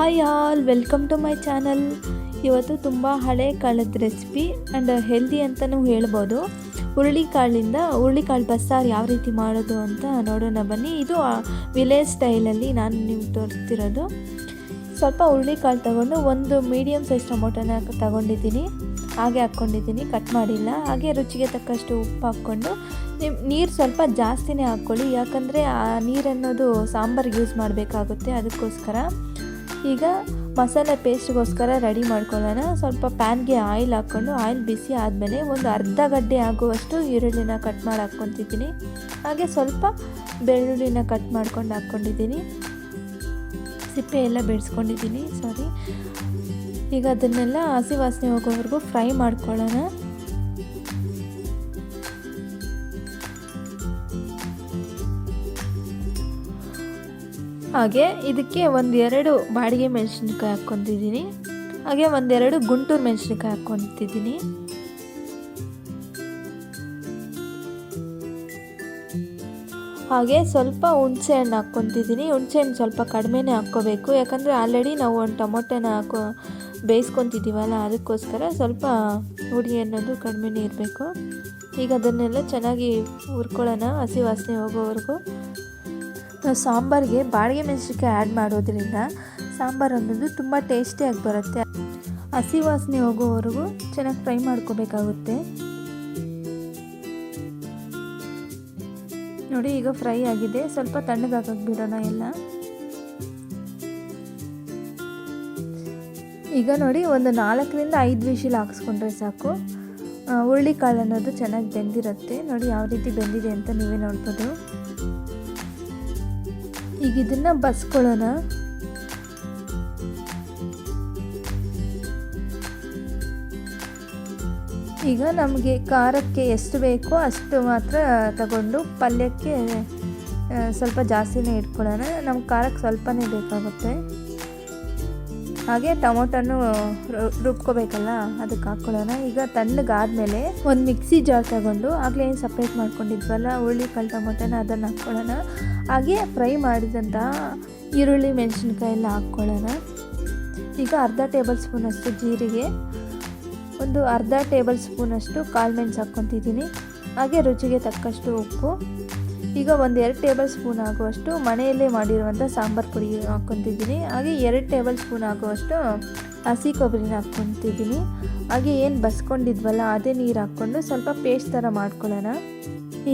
Hi all welcome to my channel ಇವತ್ತು ತುಂಬ ಹಳೆ ಕಾಳದ ರೆಸಿಪಿ ಆ್ಯಂಡ್ ಹೆಲ್ದಿ ಅಂತಲೂ ಹೇಳ್ಬೋದು. ಹುರುಳಿಕಾಳಿಂದ ಹುರುಳಿಕಾಳು ಬಸ್ಸಾರು ಯಾವ ರೀತಿ ಮಾಡೋದು ಅಂತ ನೋಡೋಣ ಬನ್ನಿ. ಇದು ವಿಲೇಜ್ ಸ್ಟೈಲಲ್ಲಿ ನಾನು ನಿಮ್ಗೆ ತೋರಿಸ್ತಿರೋದು. ಸ್ವಲ್ಪ ಹುರುಳಿಕಾಳು ತಗೊಂಡು ಒಂದು ಮೀಡಿಯಮ್ ಸೈಜ್ ಟೊಮೊಟೊನ ತಗೊಂಡಿದ್ದೀನಿ. ಹಾಗೆ ಹಾಕ್ಕೊಂಡಿದ್ದೀನಿ ಕಟ್ ಮಾಡಿಲ್ಲ. ಹಾಗೆ ರುಚಿಗೆ ತಕ್ಕಷ್ಟು ಉಪ್ಪು ಹಾಕ್ಕೊಂಡು ನಿಮ್ಮ ನೀರು ಸ್ವಲ್ಪ ಜಾಸ್ತಿನೇ ಹಾಕ್ಕೊಳ್ಳಿ. ಯಾಕಂದರೆ, ಆ ನೀರನ್ನೋದು ಸಾಂಬಾರ್ಗೆ ಯೂಸ್ ಮಾಡಬೇಕಾಗುತ್ತೆ. ಅದಕ್ಕೋಸ್ಕರ ಈಗ ಮಸಾಲೆ ಪೇಸ್ಟ್ಗೋಸ್ಕರ ರೆಡಿ ಮಾಡ್ಕೊಳ್ಳೋಣ. ಸ್ವಲ್ಪ ಪ್ಯಾನ್ಗೆ ಆಯಿಲ್ ಹಾಕ್ಕೊಂಡು, ಆಯಿಲ್ ಬಿಸಿ ಆದಮೇಲೆ ಒಂದು ಅರ್ಧ ಗಡ್ಡೆ ಆಗುವಷ್ಟು ಈರುಳ್ಳಿನ ಕಟ್ ಮಾಡಿ ಹಾಕ್ಕೊತಿದ್ದೀನಿ. ಹಾಗೆ ಸ್ವಲ್ಪ ಬೆಳ್ಳುಳ್ಳಿನ ಕಟ್ ಮಾಡ್ಕೊಂಡು ಹಾಕ್ಕೊಂಡಿದ್ದೀನಿ. ಸಿಪ್ಪೆ ಎಲ್ಲ ಬೆಳೆಸ್ಕೊಂಡಿದ್ದೀನಿ ಸಾರಿ ಈಗ ಅದನ್ನೆಲ್ಲ ಹಸಿ ವಾಸನೆ ಹೋಗೋವರೆಗೂ ಫ್ರೈ ಮಾಡ್ಕೊಳ್ಳೋಣ. ಹಾಗೆ ಇದಕ್ಕೆ ಒಂದೆರಡು ಬಾಡಿಗೆ ಮೆಣಸಿನ್ಕಾಯಿ ಹಾಕ್ಕೊಂತಿದ್ದೀನಿ ಹಾಗೆ ಒಂದೆರಡು ಗುಂಟೂರು ಮೆಣಸಿನ್ಕಾಯಿ ಹಾಕ್ಕೊತಿದ್ದೀನಿ ಹಾಗೆ ಸ್ವಲ್ಪ ಹುಣಸೆ ಹಣ್ಣು ಹಾಕ್ಕೊತಿದ್ದೀನಿ ಹುಣಸೆ ಹಣ್ಣು ಸ್ವಲ್ಪ ಕಡಿಮೆನೇ ಹಾಕ್ಕೋಬೇಕು. ಯಾಕಂದರೆ ಆಲ್ರೆಡಿ ನಾವು ಒಂದು ಟೊಮೊಟೊನ ಹಾಕೋ, ಬೇಯಿಸ್ಕೊತಿದ್ದೀವಲ್ಲ, ಅದಕ್ಕೋಸ್ಕರ ಸ್ವಲ್ಪ ಹುಡಿ ಅನ್ನೋದು ಕಡಿಮೆನೇ ಇರಬೇಕು. ಈಗ ಅದನ್ನೆಲ್ಲ ಚೆನ್ನಾಗಿ ಹುರ್ಕೊಳ್ಳೋಣ, ಹಸಿ ವಾಸನೆ ಹೋಗೋವರೆಗೂ. ಸಾಂಬಾರಿಗೆ ಬಾಡಿಗೆ ಮೆಣಸಿನಕಾಯಿ ಆ್ಯಡ್ ಮಾಡೋದ್ರಿಂದ ಸಾಂಬಾರು ಅನ್ನೋದು ತುಂಬ ಟೇಸ್ಟಿಯಾಗಿ ಬರುತ್ತೆ. ಹಸಿ ವಾಸನೆ ಹೋಗೋವರೆಗೂ ಚೆನ್ನಾಗಿ ಫ್ರೈ ಮಾಡ್ಕೋಬೇಕಾಗುತ್ತೆ. ನೋಡಿ ಈಗ ಫ್ರೈ ಆಗಿದೆ. ಸ್ವಲ್ಪ ತಣ್ಣಗಾಕಕ್ಕೆ ಬಿಡೋಣ ಎಲ್ಲ. ಈಗ ನೋಡಿ ಒಂದು ನಾಲ್ಕರಿಂದ ಐದು ವಿಷಲ್ ಹಾಕಿಸ್ಕೊಂಡ್ರೆ ಸಾಕು. ಹುರುಳಿಕಾಳು ಅನ್ನೋದು ಚೆನ್ನಾಗಿ ಬೆಂದಿರುತ್ತೆ. ನೋಡಿ ಯಾವ ರೀತಿ ಬೆಂದಿದೆ ಅಂತ ನೀವೇ ನೋಡ್ಬೋದು. ಈಗ ಇದನ್ನ ಬಸ್ಕೊಳ್ಳೋಣ ಈಗ ನಮಗೆ ಖಾರಕ್ಕೆ ಎಷ್ಟು ಬೇಕೋ ಅಷ್ಟು ಮಾತ್ರ ತಗೊಂಡು ಪಲ್ಯಕ್ಕೆ ಸ್ವಲ್ಪ ಜಾಸ್ತಿನೇ ಇಟ್ಕೊಳ್ಳೋಣ. ನಮ್ಗೆ ಖಾರಕ್ಕೆ ಸ್ವಲ್ಪನೇ ಬೇಕಾಗುತ್ತೆ. ಹಾಗೆ ಟೊಮೊಟೊನು ರುಬ್ಕೋಬೇಕಲ್ಲ, ಅದಕ್ಕೆ ಹಾಕ್ಕೊಳ್ಳೋಣ. ಈಗ ತಣ್ಣಗಾದ್ಮೇಲೆ ಒಂದು ಮಿಕ್ಸಿ ಜಾರ್ ತಗೊಂಡು ಆಗಲೇ ಏನು ಸಪ್ರೇಟ್ ಮಾಡ್ಕೊಂಡಿದ್ವಲ್ಲ, ಹುರುಳಿಕಾಳು ಟೊಮೊಟೊನ ಅದನ್ನು ಹಾಕ್ಕೊಳ್ಳೋಣ. ಹಾಗೆ ಫ್ರೈ ಮಾಡಿದಂಥ ಈರುಳ್ಳಿ ಮೆಣಸಿನ್ಕಾಯಿ ಎಲ್ಲ ಹಾಕ್ಕೊಳ್ಳೋಣ. ಈಗ ಅರ್ಧ ಟೇಬಲ್ ಸ್ಪೂನಷ್ಟು ಜೀರಿಗೆ, ಒಂದು ಅರ್ಧ ಟೇಬಲ್ ಸ್ಪೂನಷ್ಟು ಕಾಳು ಮೆಣಸು ಹಾಕ್ಕೊತಿದ್ದೀನಿ. ಹಾಗೆ ರುಚಿಗೆ ತಕ್ಕಷ್ಟು ಉಪ್ಪು. ಈಗ ಒಂದು ಎರಡು ಟೇಬಲ್ ಸ್ಪೂನ್ ಆಗುವಷ್ಟು ಮನೆಯಲ್ಲೇ ಮಾಡಿರುವಂಥ ಸಾಂಬಾರು ಪುಡಿ ಹಾಕ್ಕೊತಿದ್ದೀನಿ. ಹಾಗೆ ಎರಡು ಟೇಬಲ್ ಸ್ಪೂನ್ ಆಗುವಷ್ಟು ಹಸಿ ಕೊಬ್ಬರಿನ ಹಾಕ್ಕೊತಿದ್ದೀನಿ. ಹಾಗೆ ಏನು ಬಸ್ಕೊಂಡಿದ್ವಲ್ಲ, ಅದೇ ನೀರು ಹಾಕ್ಕೊಂಡು ಸ್ವಲ್ಪ ಪೇಸ್ಟ್ ಥರ ಮಾಡ್ಕೊಳ್ಳೋಣ.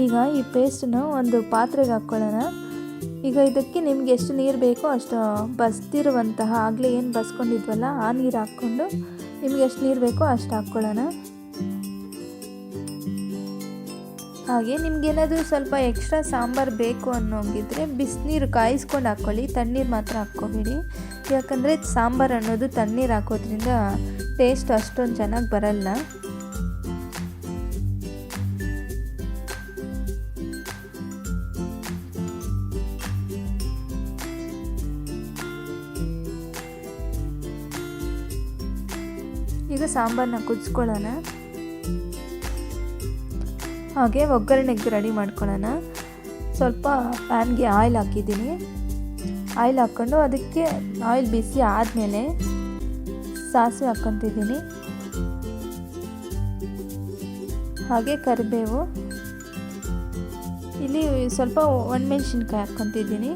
ಈಗ ಈ ಪೇಸ್ಟನ್ನು ಒಂದು ಪಾತ್ರೆಗೆ ಹಾಕ್ಕೊಳ್ಳೋಣ. ಈಗ ಇದಕ್ಕೆ ನಿಮ್ಗೆ ಎಷ್ಟು ನೀರು ಬೇಕೋ ಅಷ್ಟು ಬಸ್ತಿರುವಂತಹ, ಆಗಲೇ ಏನು ಬಸ್ಕೊಂಡಿದ್ವಲ್ಲ, ಆ ನೀರು ಹಾಕ್ಕೊಂಡು ನಿಮ್ಗೆ ಎಷ್ಟು ನೀರು ಬೇಕೋ ಅಷ್ಟು ಹಾಕ್ಕೊಳ್ಳೋಣ. ಹಾಗೆ ನಿಮಗೇನಾದರೂ ಸ್ವಲ್ಪ ಎಕ್ಸ್ಟ್ರಾ ಸಾಂಬಾರು ಬೇಕು ಅನ್ನೋಂಗಿದ್ರೆ ಬಿಸಿನೀರು ಕಾಯಿಸ್ಕೊಂಡು ಹಾಕ್ಕೊಳ್ಳಿ, ತಣ್ಣೀರು ಮಾತ್ರ ಹಾಕ್ಕೋಬೇಡಿ. ಯಾಕಂದರೆ ಸಾಂಬಾರು ಅನ್ನೋದು ತಣ್ಣೀರು ಹಾಕೋದ್ರಿಂದ ಟೇಸ್ಟ್ ಅಷ್ಟೊಂದು ಚೆನ್ನಾಗಿ ಬರಲ್ಲ. ಈಗ ಸಾಂಬಾರನ್ನ ಕುದಿಸ್ಕೊಳ್ಳೋಣ. ಹಾಗೆ ಒಗ್ಗರಣೆಗೆ ರೆಡಿ ಮಾಡ್ಕೊಳ್ಳೋಣ. ಸ್ವಲ್ಪ ಪ್ಯಾನ್ಗೆ ಆಯಿಲ್ ಹಾಕಿದ್ದೀನಿ. ಆಯಿಲ್ ಹಾಕ್ಕೊಂಡು ಅದಕ್ಕೆ ಆಯಿಲ್ ಬಿಸಿ ಆದಮೇಲೆ ಸಾಸಿವೆ ಹಾಕ್ಕೊತಿದ್ದೀನಿ. ಹಾಗೆ ಕರಿಬೇವು. ಇಲ್ಲಿ ಸ್ವಲ್ಪ ಒಣಮೆಣ್ಸಿನ್ಕಾಯಿ ಹಾಕ್ಕೊತಿದ್ದೀನಿ.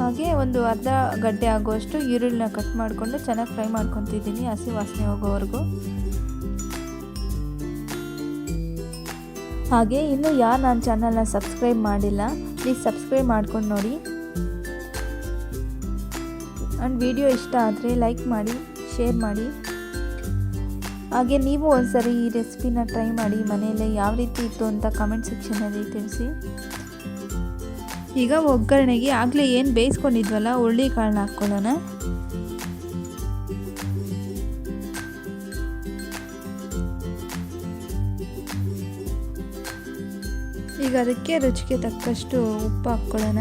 ಹಾಗೆ ಒಂದು ಅರ್ಧ ಗಡ್ಡೆ ಆಗುವಷ್ಟು ಈರುಳ್ಳಿನ ಕಟ್ ಮಾಡಿಕೊಂಡು ಚೆನ್ನಾಗಿ ಫ್ರೈ ಮಾಡ್ಕೊತಿದ್ದೀನಿ ಹಸಿ ವಾಸನೆ ಹೋಗೋವರೆಗೂ. ಹಾಗೆ ಇನ್ನೂ ಯಾರು ನನ್ನ ಚಾನಲ್ನ ಸಬ್ಸ್ಕ್ರೈಬ್ ಮಾಡಿಲ್ಲ ಪ್ಲೀಸ್ ಸಬ್ಸ್ಕ್ರೈಬ್ ಮಾಡ್ಕೊಂಡು ನೋಡಿ. ಆ್ಯಂಡ್ ವಿಡಿಯೋ ಇಷ್ಟ ಆದರೆ ಲೈಕ್ ಮಾಡಿ ಶೇರ್ ಮಾಡಿ. ಹಾಗೆ ನೀವು ಒಂದ್ಸರಿ ಈ ರೆಸಿಪಿನ ಟ್ರೈ ಮಾಡಿ, ಮನೆಯಲ್ಲೇ ಯಾವ ರೀತಿ ಇತ್ತು ಅಂತ ಕಮೆಂಟ್ ಸೆಕ್ಷನಲ್ಲಿ ತಿಳಿಸಿ. ಈಗ ಒಗ್ಗರಣೆಗೆ ಆಗಲೇ ಏನು ಬೇಯಿಸ್ಕೊಂಡಿದ್ವಲ್ಲ, ಹುರುಳಿ ಕಾಳನ್ನ ಹಾಕ್ಕೊಳ್ಳೋಣ. ಈಗ ಅದಕ್ಕೆ ರುಚಿಗೆ ತಕ್ಕಷ್ಟು ಉಪ್ಪು ಹಾಕ್ಕೊಳ್ಳೋಣ.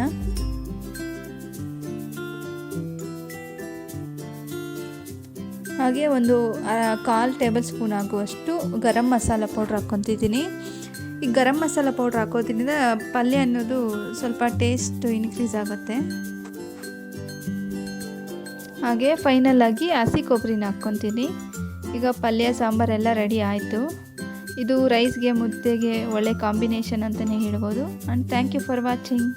ಹಾಗೆ ಒಂದು ಕಾಲು ಟೇಬಲ್ ಸ್ಪೂನ್ ಆಗುವಷ್ಟು ಗರಂ ಮಸಾಲ ಪೌಡ್ರ್ ಹಾಕ್ಕೊತಿದ್ದೀನಿ. ಈ ಗರಂ ಮಸಾಲ ಪೌಡ್ರ್ ಹಾಕೋದ್ರಿಂದ ಪಲ್ಯ ಅನ್ನೋದು ಸ್ವಲ್ಪ ಟೇಸ್ಟ್ ಇನ್ಕ್ರೀಸ್ ಆಗುತ್ತೆ. ಹಾಗೆ ಫೈನಲ್ ಆಗಿ ಹಸಿ ಕೊಬ್ಬರಿನ ಹಾಕ್ಕೊತೀನಿ. ಈಗ ಪಲ್ಯ, ಸಾಂಬಾರೆಲ್ಲ ರೆಡಿ ಆಯಿತು. ಇದು ರೈಸ್ಗೆ ಮುದ್ದೆಗೆ ಒಳ್ಳೆ ಕಾಂಬಿನೇಷನ್ ಅಂತಲೇ ಹೇಳ್ಬೋದು. And thank you for watching